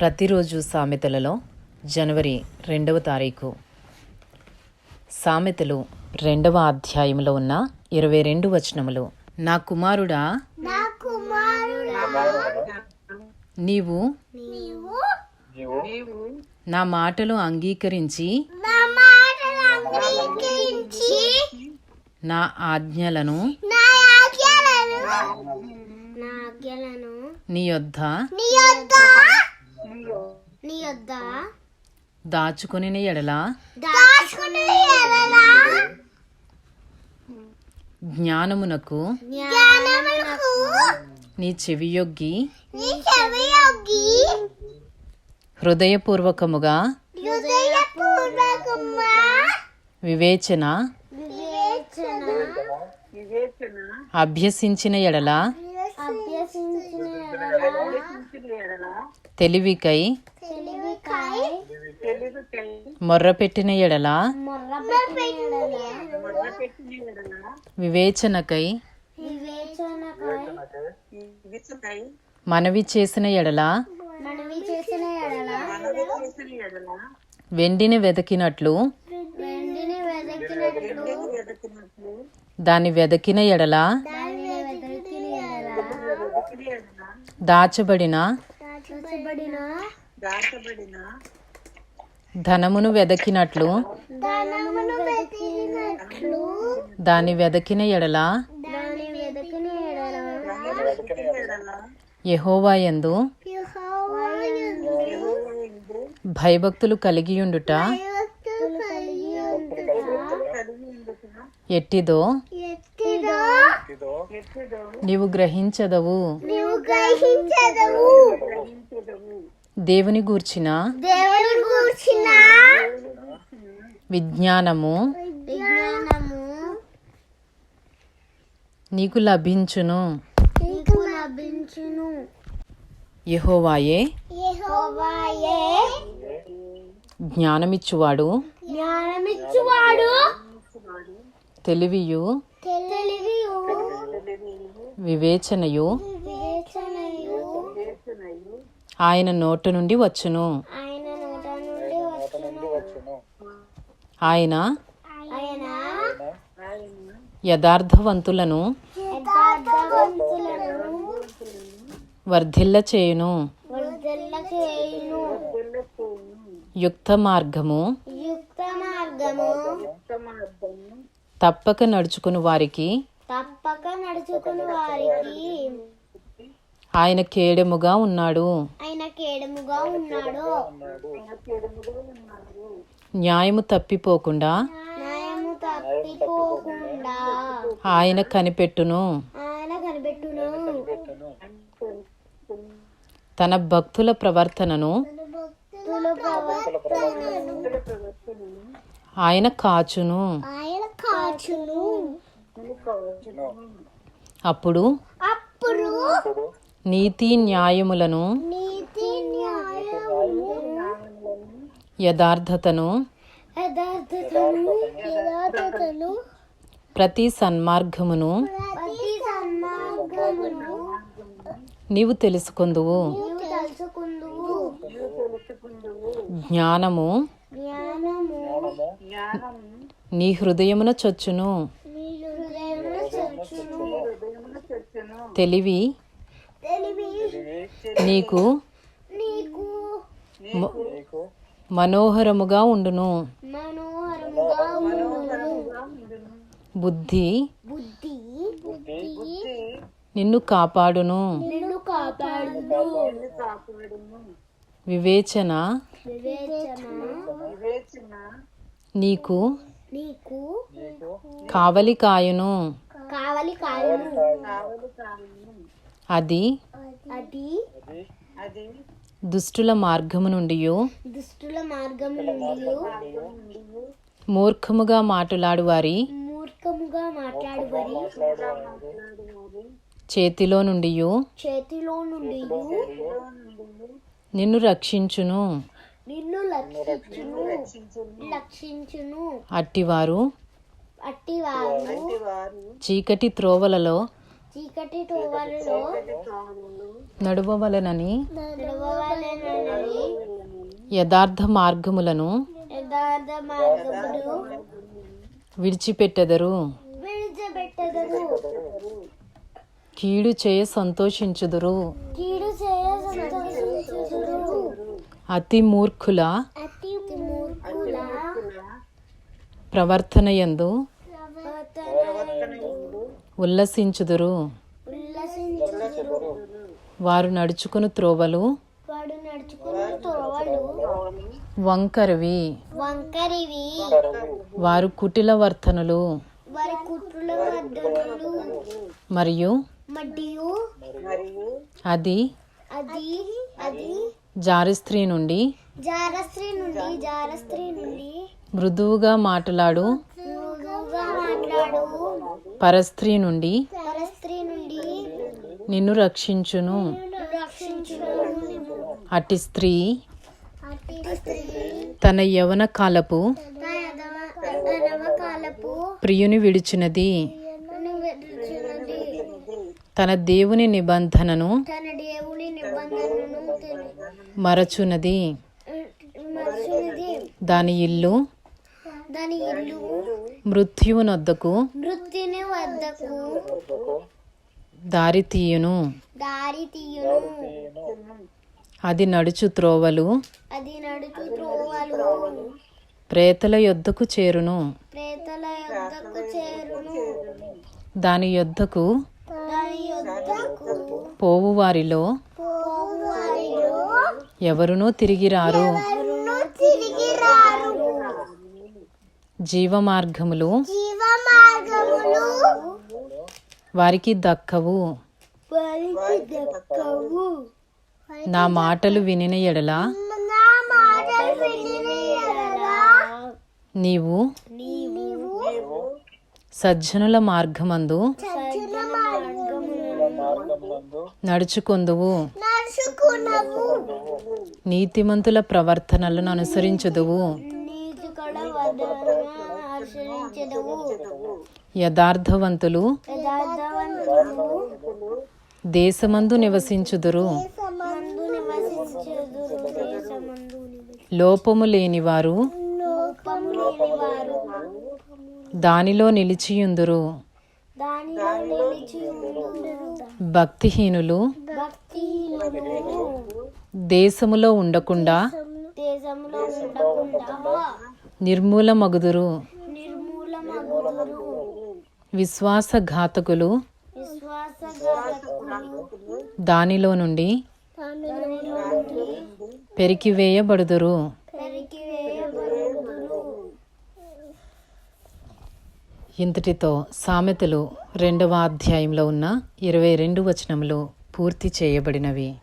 ప్రతిరోజు సామెతలలో జనవరి రెండవ తారీఖు. సామెతలు రెండవ అధ్యాయంలో ఉన్న ఇరవై రెండు వచనములు. నా కుమారుడా నా కుమారుడా నీవు నీవు నా మాటలు అంగీకరించి నా మాటలు అంగీకరించి నా ఆజ్ఞలను నా ఆజ్ఞలను నా ఆజ్ఞలను నీ యొద్ద దాచుకుని ఎడల? దాచుకుని ఎడలా? జ్ఞానమునకు జ్ఞానమునకు నీ చెవియొగ్గి నీ చెవియొగ్గి హృదయపూర్వకముగా హృదయపూర్వకముగా వివేచన అభ్యసించిన ఎడల తెలివికై మొర్రపెట్టిన ఎడల? ఎడల వివేచనకై? మనవి చేసిన ఎడల? వెండిని వెదకినట్లు? దాని దాన్ని వెదకిన ఎడల వెదకిన ఎడల? దాచబడిన? దాచబడిన? ధనమును వెదకినట్లు ధనమును వెతికినట్లు దాన్ని వెదకిన ఎడల దాని వెదకిన ఎడల యెహోవాయందు భయభక్తులు కలిగియుండుట భయభక్తులు కలిగి ఉండుట ఎట్టిదో ఎట్టిదో నీవు గ్రహించదవు. నీవు గ్రహించదవు. దేవుని గూర్చిన దేవుని విజ్ఞానము విజ్ఞానము నీకు లభించును. నీకు లభించును. యెహోవాయే యెహోవాయే జ్ఞానమిచ్చువాడు. జ్ఞానమిచ్చువాడు. తెలివియు. వివేచనయు. ఆయన నోట నుండి వచ్చును. ఆయన యథార్థవంతులను వర్ధిల్ల చేయును. యుక్త మార్గము తప్పక నడుచుకుని వారికి తప్పక నడుచుకుని వారికి ఆయన కేడెముగా ఉన్నాడు. న్యాయము తప్పిపోకుండా ఆయన కనిపెట్టును. తన భక్తుల ప్రవర్తనను ఆయన కాచును. అప్పుడు అప్పుడు నీతి న్యాయములను యథార్థతను ప్రతి సన్మార్గమును నీవు తెలుసుకొందువు. జ్ఞానము నీ హృదయమున చొచ్చును. తెలివి నీకు? మనోహరముగా ఉండును. బుద్ధి? బుద్ధి? బుద్ధి? నిన్ను కాపాడును. నిన్ను కాపాడును. వివేచన? వివేచన. నీకు? నీకు? కావలి కాయును. కావలి కాయును. అది? అది? దుష్టుల మార్గము నుండి దుష్టుల మార్గము నుండి మూర్ఖముగా మాట్లాడు వారి మూర్ఖముగా మాట్లాడువరి చేతిలో నుండి చేతిలో నుండి నిన్ను రక్షించును. నిన్ను లక్షించును లక్షించును అట్టివారు అట్టి వారు చీకటి త్రోవలలో చీకటి తోవలలో నడువవలనని నడవవలెనని యథార్థ మార్గములను యథార్థ మార్గములు విడిచిపెట్టెదరు. విడిచిపెట్టదరు. కీడు చేయ సంతోషించుదురు. కీడు చేయ సంతోషించుదురు. అతి మూర్ఖుల అతి మూర్ఖుల ప్రవర్తనయందు ఉల్లసించుదురు. వారు నడుచుకుని త్రోవలు. వంకరవి. వంకరివి. వారు కుటిల వర్తనులు మరియు మరియు అది అది అది జారిస్త్రీ నుండి జారస్త్రీ నుండి జారస్త్రీ నుండి మృదువుగా మాట్లాడు. మృదువుగా మాట్లాడు. పరస్త్రీ నుండి నిన్ను రక్షించును. అట్టి స్త్రీ తన యవన కాలపు ప్రియుని విడిచినది. తన దేవుని నిబంధనను మరచునది. దాని ఇల్లు దాని ఇల్లు మృత్యువునొద్దకు మృత్యుని వద్దకు. దారి తీయును. దారి తీయును. అది నడుచు త్రోవలు. అది నడుచు త్రోవలు. ప్రేతల యొద్దకు చేరును. ప్రేతల యొద్దకు చేరును. దాని యొద్దకు దాని యొద్దకు పోవు వారిలో పోవు వారిలో ఎవరునూ తిరిగి రారు ఎవరునూ తిరిగి రారు జీవ మార్గములు జీవ మార్గములు వారికి దక్కవు. నా మాటలు వినిన ఎడల నీవు సజ్జనుల మార్గమందు నడుచుకొందువు. నీతిమంతుల ప్రవర్తనలను అనుసరించుదువు. యథార్థవంతులు దేశమందు నివసించుదురు. లోపము లేనివారు దానిలో నిలిచియుందురు. భక్తిహీనులు దేశములో ఉండకుండా నిర్మూలమగుదురు. విశ్వాసఘాతకులు దానిలో నుండి పెరికివేయబడుదురు. ఇంతటితో సామెతలు రెండవ అధ్యాయంలో ఉన్న ఇరవై రెండు వచనములు పూర్తి చేయబడినవి.